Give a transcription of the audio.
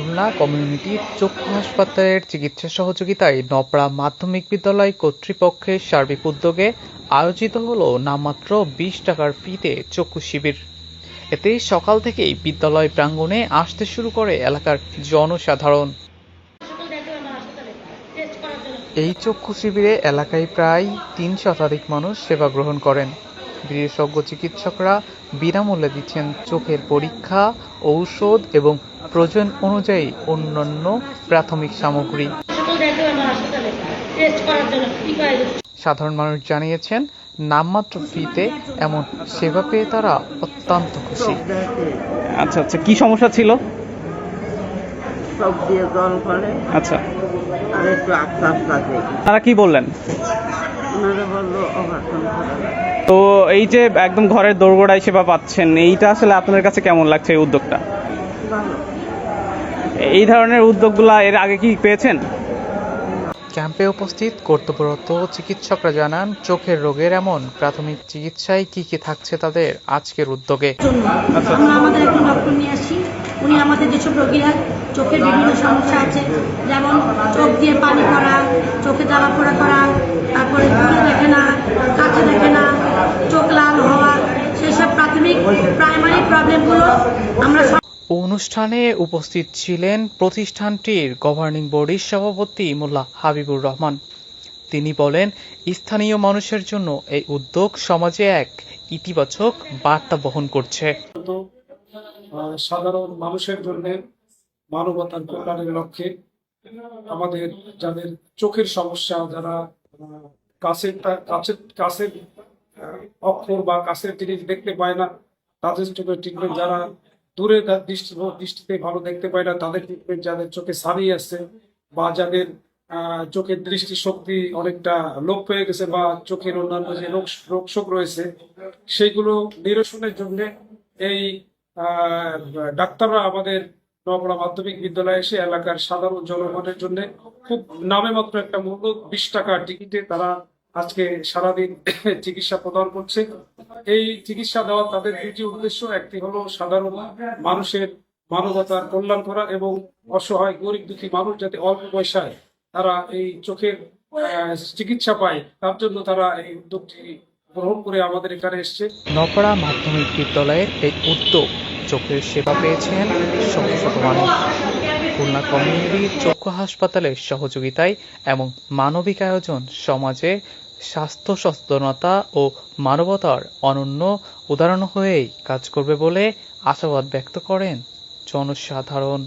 Khulna community চক্ষু হাসপাতালের চিকিৎসা সহযোগিতায় নপড়া মাধ্যমিক বিদ্যালয় কর্তৃপক্ষের সার্বিক উদ্যোগে আয়োজিত হল নামমাত্র বিশ টাকার ফিতে চক্ষু শিবির। এতে সকাল থেকেই বিদ্যালয় প্রাঙ্গণে আসতে শুরু করে এলাকার জনসাধারণ। এই চক্ষু শিবিরে এলাকায় প্রায় তিন শতাধিক মানুষ সেবা গ্রহণ করেন। বিশেষজ্ঞ চিকিৎসকরা বিনামূল্যে দিচ্ছেন চোখের পরীক্ষা ঔষধ এবং প্রয়োজন অনুযায়ী অন্যান্য প্রাথমিক সামগ্রী। সাধারণ মানুষ জানিয়েছেন নামমাত্র ফিতে এমন সেবা পেয়ে তারা অত্যন্ত খুশি। আচ্ছা আচ্ছা কি সমস্যা ছিল? সব দিয়ে জল করে। আচ্ছা। আর একটু তারা কি বললেন? করা। তো এই যে একদম ঘরের দোরগোড়ায় সেবা পাচ্ছেন এইটা আসলে আপনাদের কাছে কেমন লাগছে এই উদ্যোগটা? এই ধরনের উদ্যোগগুলা এর আগে কি পেয়েছেন? ক্যাম্পে উপস্থিত কর্তব্যরত চিকিৎসকরা জানান চোখের রোগের এমন প্রাথমিক চিকিৎসায় কি কি থাকছে তাদের আজকের উদ্যোগে। আমরা আমাদের একজন ডক্টর নিয়ে আসি। উনি আমাদের যেসব রোগীরা চোখের বিভিন্ন সমস্যা আছে যেমন চোখ দিয়ে পানি পড়া চোখে জ্বালা পোড়া করা দূরে দেখে না কাছে দেখে না চোখ লাল হওয়া সেসব প্রাথমিক প্রাইমারি প্রবলেমগুলো আমরা অনুষ্ঠানে উপস্থিত ছিলেন প্রতিষ্ঠানটির গভর্নিং বডির সভাপতি মোল্লা হাবিবুর রহমান। তিনি বলেন স্থানীয় মানুষের জন্য এই উদ্যোগ সমাজে এক ইতিবাচক বার্তা বহন করছে। সাধারণ মানুষের জন্য মানবতার কল্যাণের লক্ষ্যে আমাদের যাদের চোখের সমস্যা যারা কাছের কাছের কাছের অক্ষর বা কাছের জিনিস দেখতে পায় না। তাদের চোখের ট্রিটমেন্ট যারা দূরে দৃষ্টি, দৃষ্টিতে ভালো দেখতে পায় না, তাদের ট্রিটমেন্ট যাদের চোখে সারি আছে বা যাদের চোখের দৃষ্টি শক্তি অনেকটা লোপ হয়ে গেছে বা চোখের অন্যান্য যে রোগ রোগ শোক রয়েছে সেইগুলো নিরসনের জন্য এই ডাক্তাররা আমাদের নবড়া মাধ্যমিক বিদ্যালয়ে এসে এলাকার সাধারণ জনগণের জন্য খুব নামে মাত্র একটা মূল্য, বিশ টাকা টিকিটে তারা আজকে সারাদিন চিকিৎসা প্রদান করছে। এই চিকিৎসা দেওয়া তাদের দুটি উদ্দেশ্য, একটি হলো সাধারণ মানুষের মানবতার কল্যাণ করা এবং অসহায়, গরিব দুঃখী মানুষ যাতে অল্প পয়সায় তারা এই চোখের চিকিৎসা পায়, তার জন্য তারা এই উদ্যোগটি গ্রহণ করে আমাদের এখানে এসছে। নপড়া মাধ্যমিক বিদ্যালয়ের এই উদ্যোগ চোখের সেবা পেয়েছেন শত শত মানুষ। খুলনা কমিউনিটি চক্ষু হাসপাতালের সহযোগিতায় এবং মানবিক আয়োজন, সমাজে স্বাস্থ্য সচেতনতা ও মানবতার অনন্য উদাহরণ হয়েই কাজ করবে বলে আশাবাদ ব্যক্ত করেন জনসাধারণ।